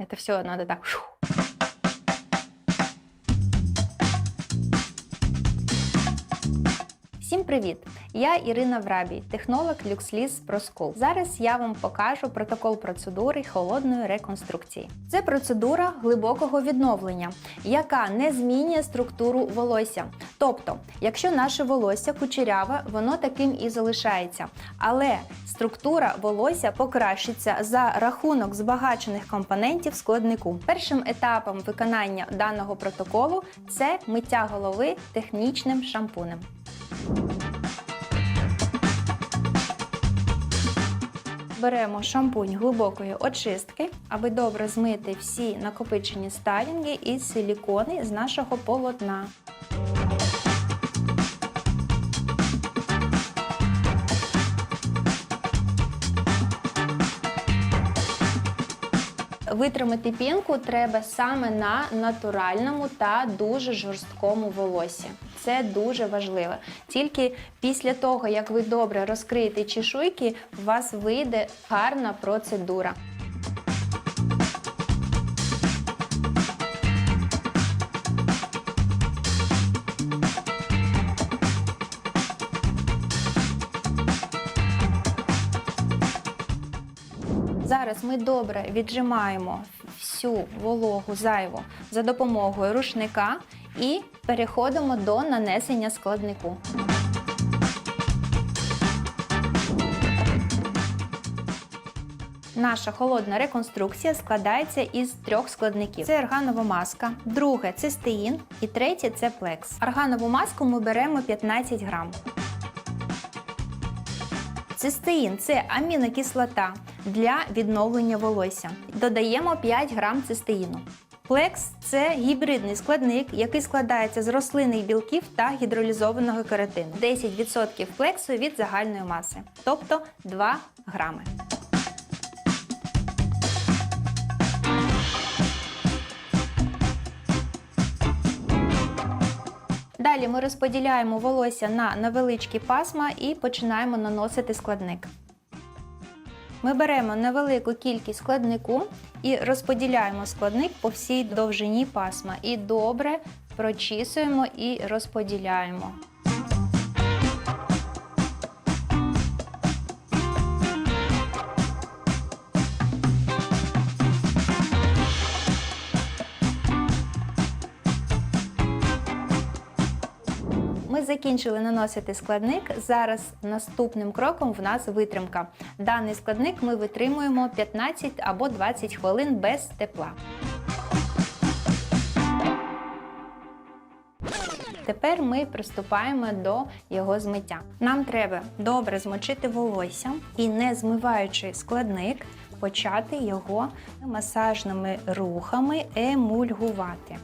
Это все надо так. Всім привіт! Я Ірина Врабій, технолог LuxLease ProSchool. Зараз я вам покажу протокол процедури холодної реконструкції. Це процедура глибокого відновлення, яка не змінює структуру волосся. Тобто, якщо наше волосся кучеряве, воно таким і залишається. Але структура волосся покращиться за рахунок збагачених компонентів складнику. Першим етапом виконання даного протоколу це миття голови технічним шампунем. Беремо шампунь глибокої очистки, аби добре змити всі накопичені сталінги і силікони з нашого полотна. Витримати пінку треба саме на натуральному та дуже жорсткому волосі. Це дуже важливо. Тільки після того, як ви добре розкриєте чешуйки, у вас вийде гарна процедура. Зараз ми добре віджимаємо всю вологу зайву за допомогою рушника і переходимо до нанесення складнику. Наша холодна реконструкція складається із трьох складників: це арганова маска, друге це стеїн і третє це плекс. Арганову маску ми беремо 15 грам. Цистеїн це амінокислота для відновлення волосся. Додаємо 5 грам цистеїну. Плекс це гібридний складник, який складається з рослинних білків та гідролізованого кератину. 10% плексу від загальної маси, тобто 2 грами. Далі ми розподіляємо волосся на невеличкі пасма і починаємо наносити складник. Ми беремо невелику кількість складнику і розподіляємо складник по всій довжині пасма. І добре прочісуємо і розподіляємо. Закінчили наносити складник. Зараз наступним кроком в нас витримка. Даний складник ми витримуємо 15 або 20 хвилин без тепла. Тепер ми приступаємо до його змиття. Нам треба добре змочити волосся і, не змиваючи складник, почати його масажними рухами емульгувати.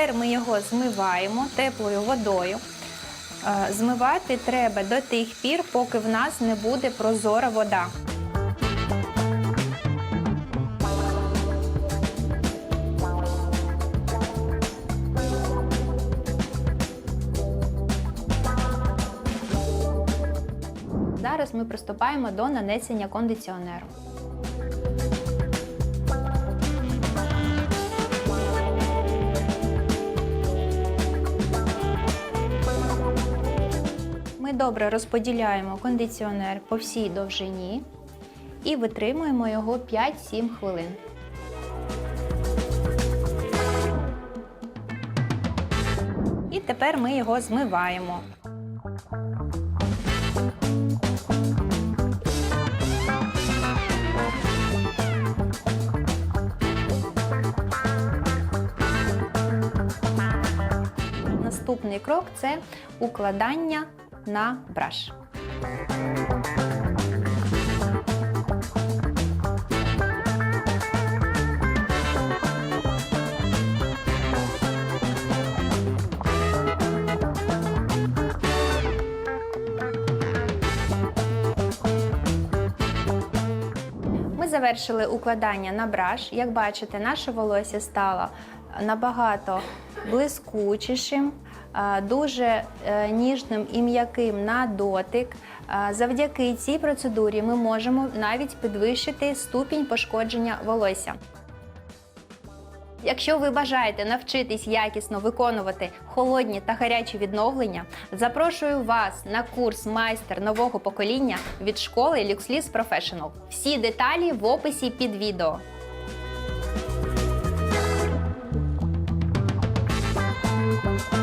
Тепер ми його змиваємо теплою водою. Е, Змивати треба до тих пір, поки в нас не буде прозора вода. Зараз ми приступаємо до нанесення кондиціонеру. Добре розподіляємо кондиціонер по всій довжині і витримуємо його 5-7 хвилин. І тепер ми його змиваємо. Наступний крок це укладання на браш. завершили укладання на браш. Як бачите, наше волосся стало набагато блискучішим, дуже е, ніжним і м'яким на дотик. Е, Завдяки цій процедурі ми можемо навіть підвищити ступінь пошкодження волосся. Якщо ви бажаєте навчитись якісно виконувати холодні та гарячі відновлення, запрошую вас на курс майстер нового покоління від школи LuxLease Professional. Всі деталі в описі під відео. Thank